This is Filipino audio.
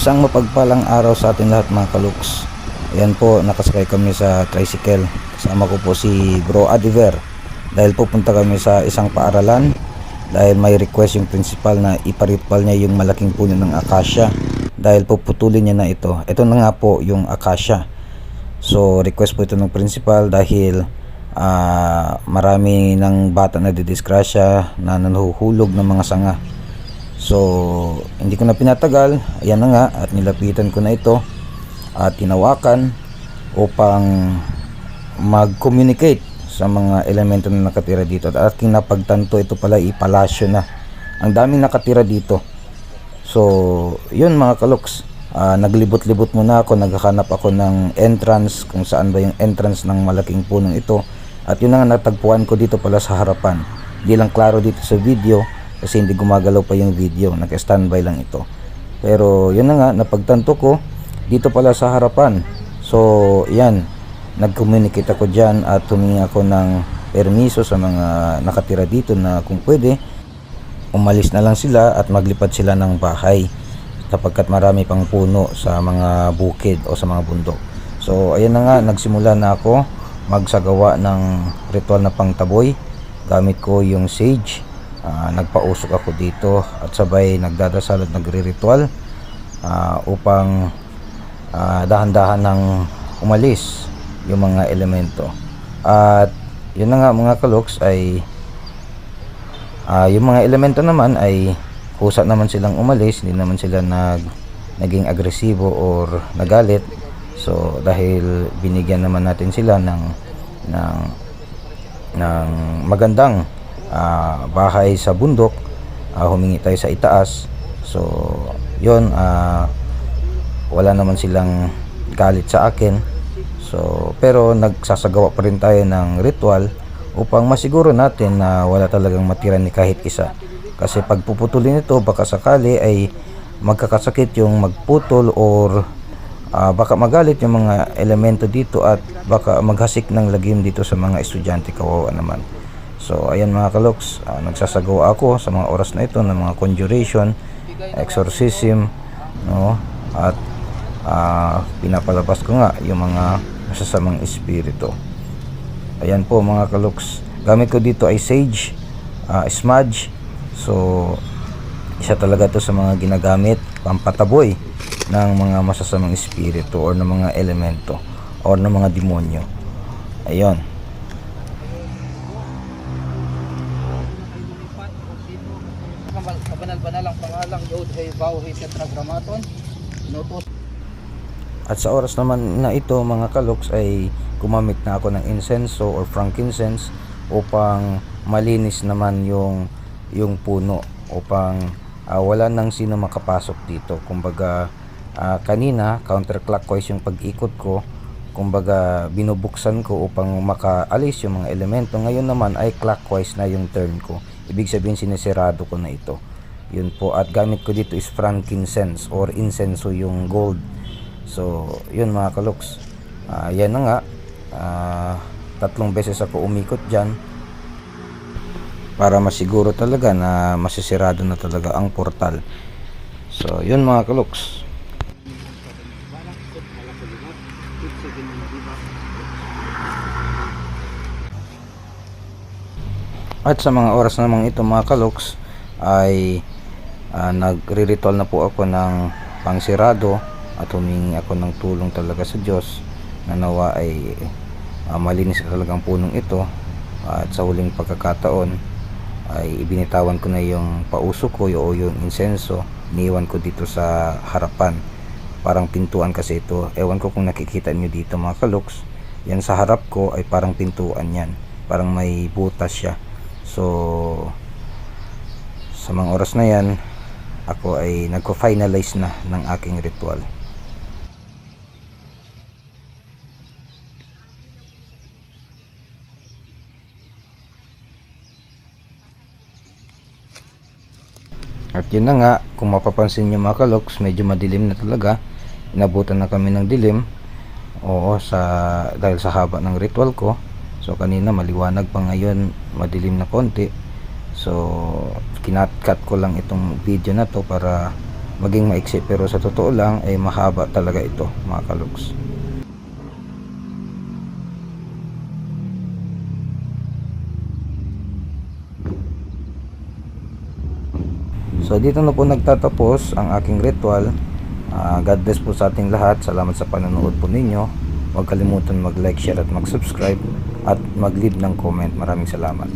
Isang mapagpalang araw sa atin lahat mga kaluks. Ayan po, nakasakay kami sa tricycle. Kasama ko po si Bro Adiver. Dahil pupunta kami sa isang paaralan. Dahil may request yung principal na iparitpal niya yung malaking puno ng akasya. Dahil puputulin niya na ito. Ito na nga po yung akasya. So request po ito ng principal dahil ah, marami ng bata na didisgrasya na nahuhulog ng mga sanga. So, hindi ko na pinatagal. Ayan na nga at nilapitan ko na ito at tinawakan upang mag-communicate sa mga elemento na nakatira dito. At aking napagtanto ito pala ipalasyo na. Ang daming nakatira dito. So, yun mga kaluks. Ah, naglibot-libot muna ako, naghahanap ako ng entrance kung saan ba yung entrance ng malaking punong ito. At yun na nga natagpuan ko dito pala sa harapan. Hindi lang klaro dito sa video kasi hindi gumagalaw pa yung video, naka-standby lang ito. Pero yun na nga, napagtanto ko dito pala sa harapan. So, yan, nag-communicate ako dyan at humingi ako ng permiso sa mga nakatira dito na kung pwede, umalis na lang sila at maglipad sila ng bahay kapagkat marami pang puno sa mga bukid o sa mga bundok. So ayan na nga, nagsimula na ako magsagawa ng ritual na pangtaboy. Gamit ko yung sage. Ah, nagpausok ako dito at sabay nagdadasal at nagre-ritual ah, upang ah, dahan-dahan ng umalis yung mga elemento. At yun na nga mga kaloks ay Ah, yung mga elemento naman ay kusa naman silang umalis, hindi naman sila nag naging agresibo or nagalit. So dahil binigyan naman natin sila ng ng ng magandang ah, bahay sa bundok, ah, humingi tayo sa itaas. So yon ah, wala naman silang galit sa akin. So pero nagsasagawa pa rin tayo ng ritual upang masiguro natin na wala talagang matira ni kahit isa. Kasi pag puputulin ito, baka sakali ay magkakasakit yung magputol or ah, baka magalit yung mga elemento dito at baka maghasik ng lagim dito sa mga estudyante kawawa naman. So ayan mga kaloks, ah, nagsasagawa ako sa mga oras na ito ng mga conjuration, exorcism, no? At ah, pinapalabas ko nga yung mga masasamang espiritu. Ayan po mga kaluks. Gamit ko dito ay sage, ah, smudge. So, isa talaga to sa mga ginagamit pampataboy ng mga masasamang espiritu or ng mga elemento or ng mga demonyo. Ayun. Kabanal-banal ang pangalang Yod Hey Vow Hey Tetragrammaton. Inutos At sa oras naman na ito mga kaloks ay gumamit na ako ng incenso or frankincense upang malinis naman yung yung puno upang ah, wala nang sino makapasok dito. Kumbaga ah, kanina counterclockwise yung pag-ikot ko. Kumbaga binubuksan ko upang makaalis yung mga elemento. Ngayon naman ay clockwise na yung turn ko. Ibig sabihin sinesirado ko na ito. Yun po at gamit ko dito is frankincense or incenso yung gold. So, yun mga kaluks. Ah, yan na nga. Ah, tatlong beses ako umikot dyan para masiguro talaga na masisirado na talaga ang portal. So, yun mga kaluks. At sa mga oras namang ito mga kaloks ay ah, nagre-ritual na po ako ng pangsirado at humingi ako ng tulong talaga sa Diyos na nawa ay ah, malinis talagang punong ito. At sa huling pagkakataon ay ibinitawan ko na yung pauso ko o yung insenso niiwan ko dito sa harapan. Parang pintuan kasi ito. Ewan ko kung nakikita nyo dito mga kaloks yan sa harap ko ay parang pintuan yan. Parang may butas siya. So sa mga oras na yan ako ay nagko-finalize na ng aking ritual At yun na nga, kung mapapansin nyo mga kaloks, medyo madilim na talaga. Inabutan na kami ng dilim. Oo, sa, dahil sa haba ng ritual ko. So kanina maliwanag pa ngayon, madilim na konti. So kinatkat ko lang itong video na to para maging maiksi pero sa totoo lang ay mahaba talaga ito mga kaluks. So dito na po nagtatapos ang aking ritual. Ah, God bless po sa ating lahat. Salamat sa panonood po ninyo. Huwag kalimutan mag-like, share at mag-subscribe at mag-leave ng comment. Maraming salamat.